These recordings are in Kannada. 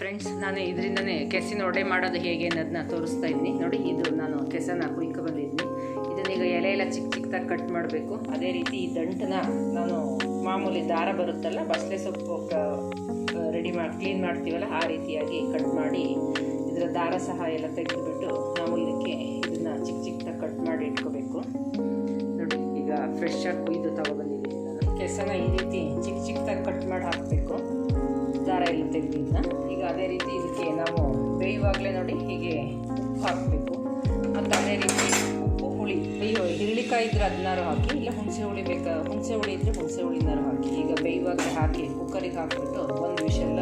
ಫ್ರೆಂಡ್ಸ್ ನಾನು ಇದರಿಂದನೇ ಕೆಸಿನ ಒಡೆ ಮಾಡೋದು ಹೇಗೆ ಅನ್ನೋದನ್ನ ತೋರಿಸ್ತಾ ಇದ್ದೀನಿ. ನೋಡಿ, ಇದು ನಾನು ಕೆಸನ ಕುಯ್ಕೊ ಬಂದಿದ್ದೀನಿ. ಇದನ್ನೀಗ ಎಲೆ ಎಲ್ಲ ಚಿಕ್ಕ ಚಿಕ್ಕದಾಗಿ ಕಟ್ ಮಾಡಬೇಕು. ಅದೇ ರೀತಿ ಈ ದಂಟನ ನಾನು ಮಾಮೂಲಿ ದಾರ ಬರುತ್ತಲ್ಲ ಬಸಳೆ ಸೊಪ್ಪು ರೆಡಿ ಮಾಡಿ ಕ್ಲೀನ್ ಮಾಡ್ತೀವಲ್ಲ, ಆ ರೀತಿಯಾಗಿ ಕಟ್ ಮಾಡಿ ಇದರ ದಾರ ಸಹ ಎಲ್ಲ ತೆಗೆದುಬಿಟ್ಟು ನಾವು ಇದಕ್ಕೆ ಇದನ್ನು ಚಿಕ್ಕ ಚಿಕ್ಕದಾಗಿ ಕಟ್ ಮಾಡಿ ಇಟ್ಕೋಬೇಕು. ನೋಡಿ, ಈಗ ಫ್ರೆಶ್ ಆಗಿ ಕುಯ್ದು ತಗೊಬಂದಿದ್ದೀನಿ ನಾನು. ಕೆಸನ ಈ ರೀತಿ ಚಿಕ್ಕ ಚಿಕ್ಕದಾಗಿ ಕಟ್ ಮಾಡಿ ಹಾಕಬೇಕು. ದಾರ ಎಲ್ಲ ತೆಗೆದಿದ್ದ ಈಗ ಅದೇ ರೀತಿ ಇದಕ್ಕೆ ನಾವು ಬೇಯುವಾಗಲೇ ನೋಡಿ ಹೀಗೆ ಹಾಕಬೇಕು. ಮತ್ತು ಅದೇ ರೀತಿ ಉಪ್ಪು, ಹುಳಿ. ಅಯ್ಯೋ ಹಿರಳಿಕಾಯಿ ಇದ್ದರೆ ಅದನ್ನಾರು ಹಾಕಿ, ಇಲ್ಲ ಹುಣಸೆ ಹುಳಿ ಬೇಕಾ, ಹುಣಸೆ ಹುಳಿ ಇದ್ದರೆ ಹುಣಸೆ ಹುಳಿನಾರು ಹಾಕಿ. ಈಗ ಬೇಯುವಾಗಲೇ ಹಾಕಿ ಕುಕ್ಕರಿಗೆ ಹಾಕಿಬಿಟ್ಟು ಒಂದು ವಿಷಲ್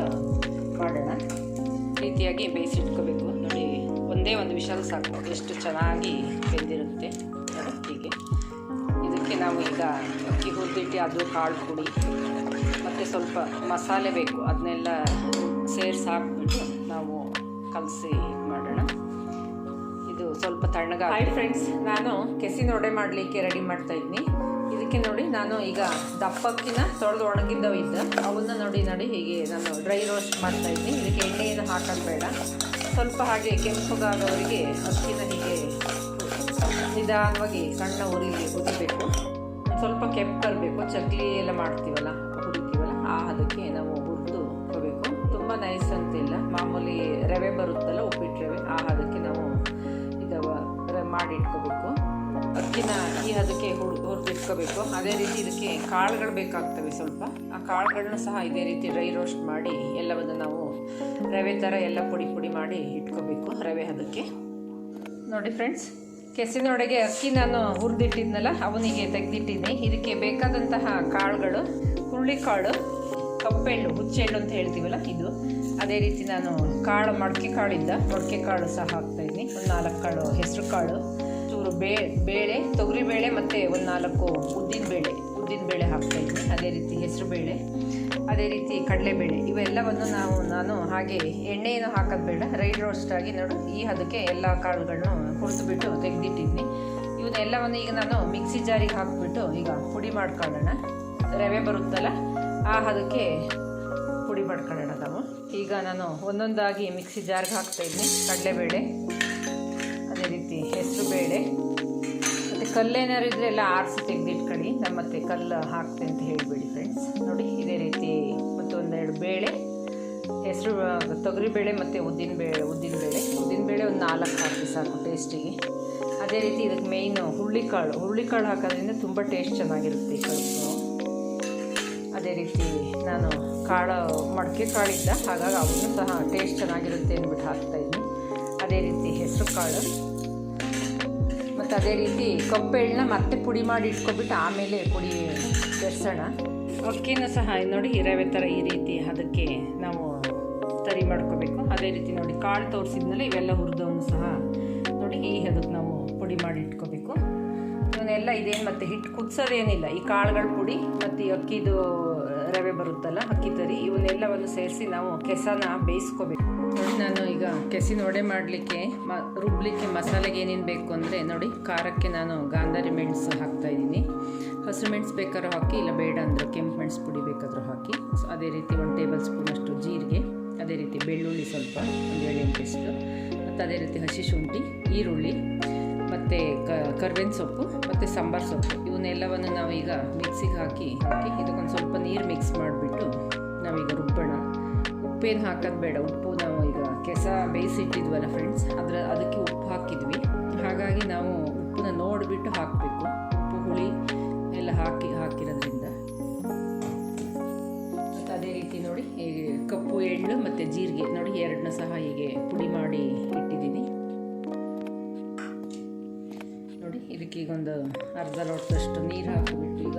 ಮಾಡೋಣ. ರೀತಿಯಾಗಿ ಬೇಯಿಸಿಟ್ಕೋಬೇಕು. ನೋಡಿ, ಒಂದೇ ಒಂದು ವಿಷಲ್ ಸಾಕು. ಎಷ್ಟು ಚೆನ್ನಾಗಿ ಬೆಂದಿರುತ್ತೆ ಹೀಗೆ ಇದಕ್ಕೆ ನಾವು ಈಗ ಅಕ್ಕಿ ಹುರಿದಿಟ್ಟು ಅದು ಕಾಳು ಪುಡಿ. ಮತ್ತು ಸ್ವಲ್ಪ ಮಸಾಲೆ ಬೇಕು. ಅದನ್ನೆಲ್ಲ ಸೇರಿಸಿ ಹಾಕ್ಬಿಟ್ಟು ನಾವು ಕಲಸಿ ಮಾಡೋಣ. ಇದು ಸ್ವಲ್ಪ ತಣ್ಣಗ ಹಾಯ್ ಫ್ರೆಂಡ್ಸ್ ನಾನು ಕೆಸಿನ ಒಡೆ ಮಾಡಲಿಕ್ಕೆ ರೆಡಿ ಮಾಡ್ತಾ ಇದ್ದೀನಿ. ಇದಕ್ಕೆ ನೋಡಿ ನಾನು ಈಗ ದಪ್ಪಕ್ಕಿನ ತೊಳೆದು ಒಣಗಿದ್ದವು ಇದ್ದ ಅವನ್ನ ನೋಡಿ ನೋಡಿ ಹೀಗೆ ನಾನು ಡ್ರೈ ರೋಸ್ಟ್ ಮಾಡ್ತಾ ಇದ್ದೀನಿ. ಇದಕ್ಕೆ ಎಣ್ಣೆಯನ್ನು ಹಾಕೋದು ಸ್ವಲ್ಪ ಹಾಗೆ ಕೆಂಪುಗಾದವರಿಗೆ ಅಕ್ಕಿನ ಹೀಗೆ ನಿಧಾನವಾಗಿ ಸಣ್ಣ ಉರಿಲಿ ಹುರಿಬೇಕು ಸ್ವಲ್ಪ ಕೆಂಪು ಬರಬೇಕು ಚಕ್ಲಿ ಎಲ್ಲ ಮಾಡ್ತೀವಲ್ಲ. ಆ ಅದಕ್ಕೆ ನಾವು ಹುರಿದು ಕೊಡಬೇಕು. ತುಂಬ ನೈಸ್ ಅಂತಿಲ್ಲ. ಮಾಮೂಲಿ ರವೆ ಬರುತ್ತಲ್ಲ, ಉಪ್ಪಿಟ್ಟು ರವೆ, ಆ ಹದಕ್ಕೆ ನಾವು ಇದು ಮಾಡಿ ಇಟ್ಕೋಬೇಕು ಅಕ್ಕಿನ ಈ ಹದಕ್ಕೆ ಹುರ್, ಹುರಿದಿಟ್ಕೋಬೇಕು. ಅದೇ ರೀತಿ ಇದಕ್ಕೆ ಕಾಳುಗಳು ಬೇಕಾಗ್ತವೆ ಸ್ವಲ್ಪ. ಆ ಕಾಳುಗಳನ್ನ ಸಹ ಇದೇ ರೀತಿ ಡ್ರೈ ರೋಸ್ಟ್ ಮಾಡಿ, ಎಲ್ಲವನ್ನು ನಾವು ರವೆ ಥರ ಎಲ್ಲ ಪುಡಿ ಪುಡಿ ಮಾಡಿ ಇಟ್ಕೋಬೇಕು ರವೆ ಅದಕ್ಕೆ ನೋಡಿ ಫ್ರೆಂಡ್ಸ್ ಕೆಸಿನೊಳಗೆ ಅಕ್ಕಿ ನಾನು ಹುರಿದಿಟ್ಟಿದ್ನಲ್ಲ, ಅವನಿಗೆ ತೆಗೆದಿಟ್ಟಿದ್ದೀನಿ ಇದಕ್ಕೆ ಬೇಕಾದಂತಹ ಕಾಳುಗಳು, ಹುರುಳಿಕಾಳು ಕಪ್ಪೆಳ್ಳು ಹುಚ್ಚೆಳ್ಳು ಅಂತ ಹೇಳ್ತೀವಲ್ಲ ಇದು. ಅದೇ ರೀತಿ ನಾನು ಕಾಳು, ಮಡಕೆ ಕಾಳಿದ್ದ ಮಡಕೆ ಕಾಳು ಸಹ ಹಾಕ್ತಾಯಿದ್ದೀನಿ ಒಂದು ನಾಲ್ಕು ಕಾಳು ಹೆಸರು ಕಾಳು. ಚೂರು ಬೇ, ಬೇಳೆ, ತೊಗರಿ ಬೇಳೆ ಮತ್ತು ಒಂದು ನಾಲ್ಕು ಉದ್ದಿನ ಬೇಳೆ ಉದ್ದಿನ ಬೇಳೆ ಹಾಕ್ತಾಯಿದ್ದೀನಿ ಅದೇ ರೀತಿ ಹೆಸರು ಬೇಳೆ, ಅದೇ ರೀತಿ ಕಡಲೆಬೇಳೆ ಇವೆಲ್ಲವನ್ನು ನಾವು, ನಾನು ಹಾಗೆ ಎಣ್ಣೆಯನ್ನು ಹಾಕೋದು ಬೇಡ. ರೈ ರೋಸ್ಟ್ ಆಗಿ ನೋಡು, ಈ ಹದಕ್ಕೆ ಎಲ್ಲ ಕಾಳುಗಳನ್ನು ಹುರಿದುಬಿಟ್ಟು ತೆಗೆದಿಟ್ಟಿದ್ದೀನಿ. ಇವನ್ನೆಲ್ಲವನ್ನು ಈಗ ನಾನು ಮಿಕ್ಸಿ ಜಾರಿಗೆ ಹಾಕಿಬಿಟ್ಟು ಈಗ ಪುಡಿ ಮಾಡ್ಕೊಳ್ಳೋಣ. ರವೆ ಬರುತ್ತಲ್ಲ? ಆ ಹದಕ್ಕೆ ಪುಡಿ ಮಾಡ್ಕೊಳ್ಳೋಣ ನಾವು. ಈಗ ನಾನು ಒಂದೊಂದಾಗಿ ಮಿಕ್ಸಿ ಜಾರ್ಗೆ ಹಾಕ್ತಾಯಿದ್ದೀನಿ ಕಡಲೆಬೇಳೆ, ಅದೇ ರೀತಿ ಹೆಸರು ಬೇಳೆ ಮತ್ತು ಕಲ್ಲೇನಾರು ಇದ್ದರೆ ಎಲ್ಲ ಆರಿಸಿ ತೆಗೆದಿಟ್ಕೊಳ್ಳಿ. ನಾನು ಮತ್ತೆ ಕಲ್ಲು ಹಾಕ್ತೆ ಅಂತ ಹೇಳಿಬಿಡಿ ಫ್ರೆಂಡ್ಸ್ ನೋಡಿ, ಇದೇ ರೀತಿ ಮತ್ತು ಒಂದೆರಡು ಬೇಳೆ, ಹೆಸರು, ತೊಗರಿಬೇಳೆ ಮತ್ತು ಉದ್ದಿನ ಬೇಳೆ ಉದ್ದಿನ ಬೇಳೆ ಒಂದು ನಾಲ್ಕು ಹಾಕಿ ಸಾಕು ಟೇಸ್ಟಿಗೆ ಅದೇ ರೀತಿ ಇದಕ್ಕೆ ಮೇಯ್ನು ಹುರುಳಿಕಾಳು. ಹುರುಳಿಕಾಳು ಹಾಕೋದ್ರಿಂದ ತುಂಬ ಟೇಸ್ಟ್ ಚೆನ್ನಾಗಿರುತ್ತೆ ಈ ಅದೇ ರೀತಿ ನಾನು ಕಾಳು ಮಡಕೆ ಕಾಳಿದ್ದ, ಹಾಗಾಗಿ ಅವನು ಸಹ ಟೇಸ್ಟ್ ಚೆನ್ನಾಗಿರುತ್ತೆ ಅಂದ್ಬಿಟ್ಟು ಹಾಕ್ತಾಯಿದ್ದೀನಿ ಅದೇ ರೀತಿ ಹೆಸರು ಕಾಳು. ಮತ್ತು ಅದೇ ರೀತಿ ಕಪ್ಪೆಳ್ಳನ್ನ ಮತ್ತೆ ಪುಡಿ ಮಾಡಿ ಇಟ್ಕೊಬಿಟ್ಟು ಆಮೇಲೆ ಪುಡಿ ಬೆರೆಸೋಣ. ಅಕ್ಕಿನೂ ಸಹ ನೋಡಿ ರವೆ ಥರ ಈ ರೀತಿ ಅದಕ್ಕೆ ನಾವು ತರಿ ಮಾಡ್ಕೋಬೇಕು. ಅದೇ ರೀತಿ ನೋಡಿ ಕಾಳು ತೋರಿಸಿದ್ಮೇಲೆ ಇವೆಲ್ಲ ಹುರಿದವನು ಸಹ ನೋಡಿ ಈ ಅದಕ್ಕೆ ನಾವು ಪುಡಿ ಮಾಡಿ ಇಟ್ಕೋಬೇಕು. ಇವನ್ನೆಲ್ಲ ಇದೇನು ಮತ್ತೆ ಹಿಟ್ಟು ಕುದಿಸೋದೇನಿಲ್ಲ. ಈ ಕಾಳುಗಳ ಪುಡಿ ಮತ್ತು ಈ ಅಕ್ಕಿದು ರವೆ ಬರುತ್ತಲ್ಲ, ಅಕ್ಕಿ ತರಿ, ಇವನ್ನೆಲ್ಲವನ್ನು ಸೇರಿಸಿ ನಾವು ಕೆಸನ ಬೇಯಿಸ್ಕೋಬೇಕು. ನಾನು ಈಗ ಕೆಸಿನ ವಡೆ ಮಾಡಲಿಕ್ಕೆ ಮ, ರುಬ್ಲಿಕ್ಕೆ ಮಸಾಲೆಗೆ ಏನೇನು ಬೇಕು ಅಂದರೆ ನೋಡಿ, ಖಾರಕ್ಕೆ ನಾನು ಗಾಂಧಾರಿ ಮೆಣಸು ಹಾಕ್ತಾಯಿದ್ದೀನಿ ಹಸಿರು ಮೆಣಸು ಬೇಕಾದ್ರೂ ಹಾಕಿ, ಇಲ್ಲ ಬೇಡ ಅಂದರೆ ಕೆಂಪು ಮೆಣಸು ಪುಡಿ ಬೇಕಾದರೂ ಹಾಕಿ. ಅದೇ ರೀತಿ ಒಂದು ಟೇಬಲ್ ಸ್ಪೂನಷ್ಟು ಜೀರಿಗೆ, ಅದೇ ರೀತಿ ಬೆಳ್ಳುಳ್ಳಿ ಸ್ವಲ್ಪ, ಒಂದು ಏಳೆಂಟಷ್ಟು ಮತ್ತು ಅದೇ ರೀತಿ ಹಸಿ ಶುಂಠಿ, ಈರುಳ್ಳಿ, ಮತ್ತು ಕರ್ಬೇವಿನ ಸೊಪ್ಪು ಮತ್ತು ಸಾಂಬಾರು ಸೊಪ್ಪು, ಇವನ್ನೆಲ್ಲವನ್ನು ನಾವೀಗ ಮಿಕ್ಸಿಗೆ ಹಾಕಿ ಹಾಕಿ ಇದಕ್ಕೊಂದು ಸ್ವಲ್ಪ ನೀರು ಮಿಕ್ಸ್ ಮಾಡಿಬಿಟ್ಟು ನಾವೀಗ ರುಬ್ಬೋಣ. ಉಪ್ಪೇನು ಹಾಕೋದು ಬೇಡ, ಉಪ್ಪು ನಾವು ಈಗ ಕೆಸ ಬೇಯಿಸಿಟ್ಟಿದ್ವಲ್ಲ ಫ್ರೆಂಡ್ಸ್ ಅದರ ಅದಕ್ಕೆ ಉಪ್ಪು ಹಾಕಿದ್ವಿ. ಹಾಗಾಗಿ ನಾವು ಉಪ್ಪನ್ನ ನೋಡಿಬಿಟ್ಟು ಹಾಕಬೇಕು. ಉಪ್ಪು, ಹುಳಿ ಎಲ್ಲ ಹಾಕಿ, ಹಾಕಿರೋದ್ರಿಂದ. ಮತ್ತು ಅದೇ ರೀತಿ ನೋಡಿ ಕಪ್ಪು, ಎಳ್ಳು ಮತ್ತು ಜೀರಿಗೆ, ನೋಡಿ ಎರಡನ್ನ ಸಹ ಹೀಗೆ ಪುಡಿ ಮಾಡಿ ಇಟ್ಟಿದ್ದೀನಿ ನೋಡಿ ಇದಕ್ಕೆ ಈಗ ಒಂದು ಅರ್ಧ ಲೋಟದಷ್ಟು ನೀರು ಹಾಕಿಬಿಟ್ಟು ಈಗ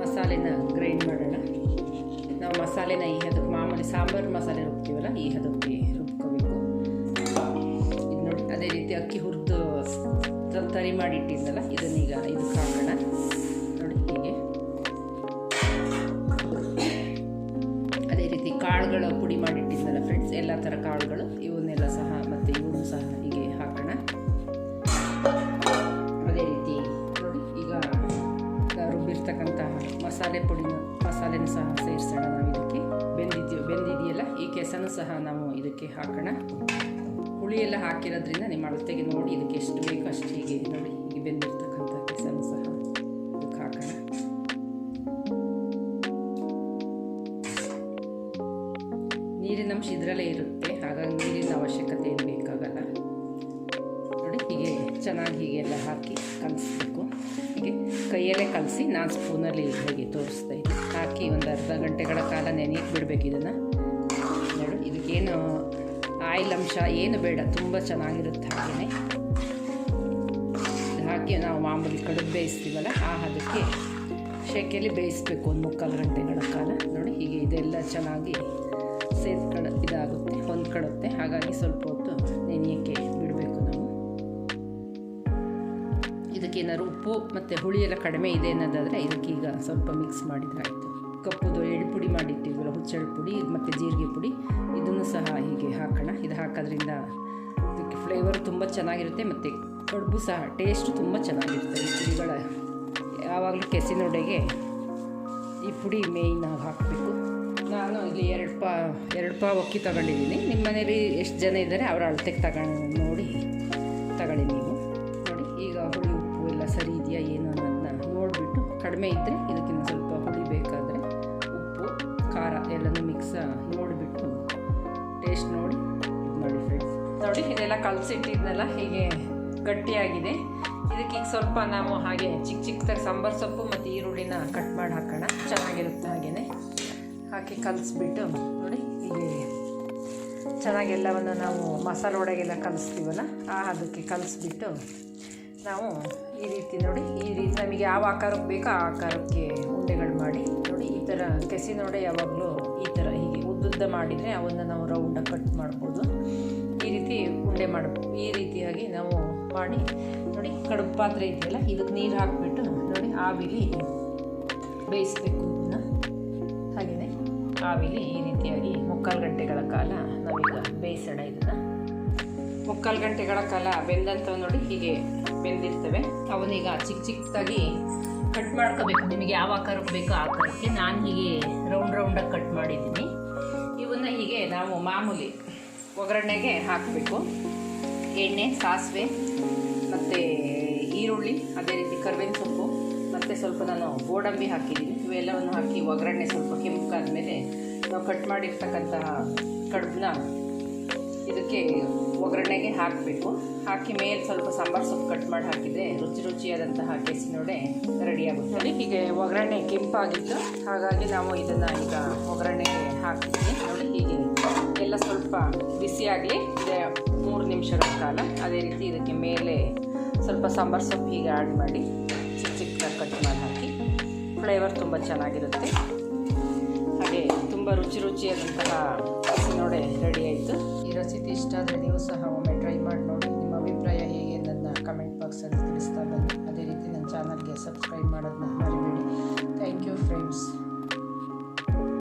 ಮಸಾಲೆನ ಗ್ರೈಂಡ್ ಮಾಡೋಣ. ನಾವು ಮಸಾಲೆನ ಈ ಹದಕ್ಕೆ ಮಾಮೂಲಿ ಸಾಂಬಾರು ಮಸಾಲೆ ರುಬ್ತೀವಲ್ಲ, ಈ ಹದಕ್ಕೆ ರುಬ್ಕೋಬೇಕು. ಇದು ನೋಡಿ, ಅದೇ ರೀತಿ ಅಕ್ಕಿ ಹುರಿದು ತರಿ ಮಾಡಿಟ್ಟಿದ್ದಲ್ಲ ಇದನ್ನೀಗ ಇದಕ್ಕೆ ಹಾಕೋಣ. ನೋಡಿ ಹೀಗೆ. ಅದೇ ರೀತಿ ಕಾಳುಗಳ ಪುಡಿ ಮಾಡಿಟ್ಟಿದ್ದಲ್ಲ ಫ್ರೆಂಡ್ಸ್ ಎಲ್ಲ ಥರ ಕಾಳುಗಳು, ಇವನ್ನೆಲ್ಲ ಸಹ ಮತ್ತು ಇವನು ಸಹ ಹೀಗೆ ಸಹ ನಾವು ಇದಕ್ಕೆ ಹಾಕೋಣ. ಹುಳಿ ಎಲ್ಲ ಹಾಕಿರೋದ್ರಿಂದ ನಿಮ್ಮ ಅಳತೆಗೆ ನೋಡಿ ಇದಕ್ಕೆ ಎಷ್ಟು ಬೇಕು ಅಷ್ಟು ಹೀಗೆ ನೋಡಿ, ಹೀಗೆ ಬೆಂದಿರ್ತಕ್ಕಂಥ ಕೆಸನು ಸಹ ಇದಕ್ಕೆ ಹಾಕೋಣ. ನೀರಿನ ಅಂಶ ಇದರಲ್ಲೇ ಇರುತ್ತೆ, ಹಾಗಾಗಿ ನೀರಿನ ಅವಶ್ಯಕತೆ ಏನು ಬೇಕಾಗಲ್ಲ. ನೋಡಿ, ಹೀಗೆ ಚೆನ್ನಾಗಿ ಹೀಗೆ ಎಲ್ಲ ಹಾಕಿ ಕಲಿಸ್ಬೇಕು. ಹೀಗೆ ಕೈಯಲ್ಲೇ ಕಲಸಿ ನಾನು ಸ್ಪೂನಲ್ಲಿ ಹೋಗಿ ತೋರಿಸ್ತಾ ಇದ್ದೀನಿ ಹಾಕಿ ಒಂದು ಅರ್ಧ ಗಂಟೆಗಳ ಕಾಲ ನೆನೆಯಕ್ಕೆ ಬಿಡಬೇಕು ಇದನ್ನು. ಇದಕ್ಕೇನು ಆಯಿಲ್ ಅಂಶ ಏನು ಬೇಡ, ತುಂಬ ಚೆನ್ನಾಗಿರುತ್ತೆ ಹಾಗೆಯೇ ಹಾಕಿ ನಾವು ಮಾಮೂಲಿ ಕಡುಬು ಬೇಯಿಸ್ತೀವಲ್ಲ, ಆ ಅದಕ್ಕೆ ಶೇಕೆಯಲ್ಲಿ ಬೇಯಿಸ್ಬೇಕು ಒಂದು ಮುಕ್ಕಾಲು ಗಂಟೆಗಳ ಕಾಲ. ನೋಡಿ, ಹೀಗೆ ಇದೆಲ್ಲ ಚೆನ್ನಾಗಿ ಸೇರ್ಕಡ, ಇದಾಗುತ್ತೆ ಹೊಂದ್ಕೊಳ್ಳುತ್ತೆ ಹಾಗಾಗಿ ಸ್ವಲ್ಪ ಹೊತ್ತು ನೆನೆಯೋಕ್ಕೆ ಬಿಡಬೇಕು ನಾವು. ಇದಕ್ಕೇನಾದ್ರು ಉಪ್ಪು ಮತ್ತು ಹುಳಿ ಎಲ್ಲ ಕಡಿಮೆ ಇದೆ ಅನ್ನೋದಾದರೆ ಇದಕ್ಕೀಗ ಸ್ವಲ್ಪ ಮಿಕ್ಸ್ ಮಾಡಿದ್ರೆ ಆಯಿತು. ಕಪ್ಪುದು ಪುಡಿ ಮಾಡಿಟ್ಟಿದ್ವಲ್ಲ ಹುಚ್ಚೆಳ್ಳು ಪುಡಿ ಮತ್ತು ಜೀರಿಗೆ ಪುಡಿ. ಸಹ ಹೀಗೆ ಹಾಕೋಣ. ಇದು ಹಾಕೋದ್ರಿಂದ ಇದಕ್ಕೆ ಫ್ಲೇವರ್ ತುಂಬ ಚೆನ್ನಾಗಿರುತ್ತೆ ಮತ್ತು ಕಡುಬು ಸಹ ಟೇಸ್ಟು ತುಂಬ ಚೆನ್ನಾಗಿರುತ್ತೆ. ಈ ಪುಡಿಗಳ ಯಾವಾಗಲೂ ಕೆಸಿನೊಡೆಗೆ ಈ ಪುಡಿ ಮೇಯ್ನ್ ನಾವು ಹಾಕಬೇಕು. ನಾನು ಇಲ್ಲಿ ಎರಡು ಪಾ ಎರಡು ಪಾ ಅಕ್ಕಿ ತಗೊಂಡಿದ್ದೀನಿ. ನಿಮ್ಮ ಮನೇಲಿ ಎಷ್ಟು ಜನ ಇದ್ದಾರೆ ಅವರ ಅಳತೆಗೆ ತಗೊಂಡು ನೋಡಿ, ತಗೊಳ್ಳಿ ನೀವು. ನೋಡಿ, ಈಗ ಹುಳಿ ಉಪ್ಪು ಎಲ್ಲ ಸರಿ ಇದೆಯಾ ಏನು ಅನ್ನೋದನ್ನ ನೋಡಿಬಿಟ್ಟು ಕಡಿಮೆ ಇದ್ದರೆ ಇದಕ್ಕಿಂತ ಸ್ವಲ್ಪ ಹುಳಿ ಬೇಕಾದರೆ ಉಪ್ಪು, ಖಾರ ಎಲ್ಲನೂ ಮಿಕ್ಸ್ ನೋಡಿಬಿಟ್ಟು ಟೇಸ್ಟ್ ನೋಡಿ. ನೋಡಿ ಫ್ರೆಂಡ್ಸ್ ನೋಡಿ, ಇದೆಲ್ಲ ಕಲಸಿಟ್ಟಿದ್ನಲ್ಲ, ಹೀಗೆ ಗಟ್ಟಿಯಾಗಿದೆ. ಇದಕ್ಕೆ ಈಗ ಸ್ವಲ್ಪ ನಾವು ಹಾಗೆ ಚಿಕ್ಕ ಚಿಕ್ಕದಾಗಿ ಸಾಂಬಾರು ಸೊಪ್ಪು ಮತ್ತು ಈರುಳ್ಳಿನ ಕಟ್ ಮಾಡಿ ಹಾಕೋಣ. ಚೆನ್ನಾಗಿರುತ್ತೆ ಹಾಗೆಯೇ ಹಾಕಿ ಕಲಿಸ್ಬಿಟ್ಟು ನೋಡಿ, ಹೀಗೆ ಚೆನ್ನಾಗೆಲ್ಲವನ್ನು ನಾವು ಮಸಾಲೆ ಒಳಗೆಲ್ಲ ಕಲಿಸ್ತೀವಲ್ಲ, ಆ ಅದಕ್ಕೆ ಕಲಿಸ್ಬಿಟ್ಟು ನಾವು ಈ ರೀತಿ ನೋಡಿ, ಈ ರೀತಿ ನಮಗೆ ಯಾವ ಆಕಾರಕ್ಕೆ ಬೇಕೋ ಆ ಆಕಾರಕ್ಕೆ ಉಂಡೆಗಳು ಮಾಡಿ ನೋಡಿ, ಈ ಥರ ಕೆಸಿನೊಡೆ ಯಾವಾಗಲೂ ಈ ಥರ ಉದ್ದುದ್ದ ಮಾಡಿದರೆ ಅವನ್ನು ನಾವು ರೌಂಡಾಗಿ ಕಟ್ ಮಾಡ್ಬೋದು. ಈ ರೀತಿ ಉಂಡೆ ಮಾಡಬೇಕು ಈ ರೀತಿಯಾಗಿ ನಾವು ಮಾಡಿ, ನೋಡಿ ಕಡುಬು ಪಾತ್ರೆ ಇದೆಯಲ್ಲ ಇದಕ್ಕೆ ನೀರು ಹಾಕಿಬಿಟ್ಟು ನೋಡಿ ಆವಿಲಿ ಬೇಯಿಸ್ಬೇಕು ಇದನ್ನು. ಹಾಗೆಯೇ ಆವಿಲಿ ಈ ರೀತಿಯಾಗಿ ಮುಕ್ಕಾಲು ಗಂಟೆಗಳ ಕಾಲ ನಾವೀಗ ಬೇಯಿಸೋಣ ಇದನ್ನು. ಮುಕ್ಕಾಲು ಗಂಟೆಗಳ ಕಾಲ ಬೆಂದಂಥವು ನೋಡಿ ಹೀಗೆ ಬೆಂದಿರ್ತವೆ. ಅವನೀಗ ಚಿಕ್ಕ ಚಿಕ್ಕದಾಗಿ ಕಟ್ ಮಾಡ್ಕೋಬೇಕು. ನಿಮಗೆ ಯಾವ ಆಕಾರಕ್ಕೆ ಬೇಕೋ ಆಕಾರಕ್ಕೆ ನಾನು ಹೀಗೆ ರೌಂಡ್ ರೌಂಡಾಗಿ ಕಟ್ ಮಾಡಿದ್ದೀನಿ. ಇವನ್ನ ಹೀಗೆ ನಾವು ಮಾಮೂಲಿ ಒಗ್ಗರಣೆಗೆ ಹಾಕಬೇಕು. ಎಣ್ಣೆ, ಸಾಸಿವೆ, ಮತ್ತು ಈರುಳ್ಳಿ, ಅದೇ ರೀತಿ ಕರ್ಬೇವಿನ ಸೊಪ್ಪು, ಮತ್ತು ಸ್ವಲ್ಪ ನಾನು ಗೋಡಂಬಿ ಹಾಕಿದ್ದೀನಿ. ಇವೆಲ್ಲವನ್ನು ಹಾಕಿ ಒಗ್ಗರಣೆ ಸ್ವಲ್ಪ ಕೆಂಪಾದ್ಮೇಲೆ ನಾವು ಕಟ್ ಮಾಡಿರ್ತಕ್ಕಂತಹ ಕಡುಬನ್ನ ಇದಕ್ಕೆ ಒಗ್ಗರಣೆಗೆ ಹಾಕಬೇಕು ಹಾಕಿ ಮೇಲೆ ಸ್ವಲ್ಪ ಸಾಂಬಾರು ಸೊಪ್ಪು ಕಟ್ ಮಾಡಿ ಹಾಕಿದರೆ ರುಚಿ ರುಚಿಯಾದಂತಹ ಕೆಸಿನೋಡೆ ರೆಡಿಯಾಗುತ್ತೆ ನೋಡಿ ಹೀಗೆ ಒಗ್ಗರಣೆ ಕೆಂಪಾಗಿತ್ತು. ಹಾಗಾಗಿ ನಾವು ಇದನ್ನು ಈಗ ಒಗ್ಗರಣೆಗೆ ಹಾಕ್ತೀವಿ. ನೋಡಿ, ಹೀಗೆ ಎಲ್ಲ ಸ್ವಲ್ಪ ಬಿಸಿಯಾಗಲಿ ಮೂರು ನಿಮಿಷಗಳ ಕಾಲ ಅದೇ ರೀತಿ ಇದಕ್ಕೆ ಮೇಲೆ ಸ್ವಲ್ಪ ಸಾಂಬಾರು ಸೊಪ್ಪು ಹೀಗೆ ಆ್ಯಡ್ ಮಾಡಿ ಚಿಕ್ಕ ಚಿಕ್ಕದಾಗಿ ಕಟ್ ಮಾಡಿ ಹಾಕಿ ಫ್ಲೇವರ್ ತುಂಬ ಚೆನ್ನಾಗಿರುತ್ತೆ. ಹಾಗೆ ತುಂಬ ರುಚಿ ರುಚಿಯಾದಂತಹ ನೋಡಿ ರೆಡಿ ಆಯಿತು. ರೆಸಿಪಿ ಇಷ್ಟ ಆದರೆ ನೀವು ಸಹ ಒಮ್ಮೆ ಟ್ರೈ ಮಾಡಿ ನೋಡಿ. ನಿಮ್ಮ ಅಭಿಪ್ರಾಯ ಹೇಗೆ ಅನ್ನೋದನ್ನ ಕಮೆಂಟ್ ಬಾಕ್ಸಲ್ಲಿ ತಿಳಿಸ್ತಾ ಬನ್ನಿ. ಅದೇ ರೀತಿ ನನ್ನ ಚಾನಲ್ಗೆ ಸಬ್ಸ್ಕ್ರೈಬ್ ಮಾಡೋದನ್ನ ಮರಿಬೇಡಿ. Thank you friends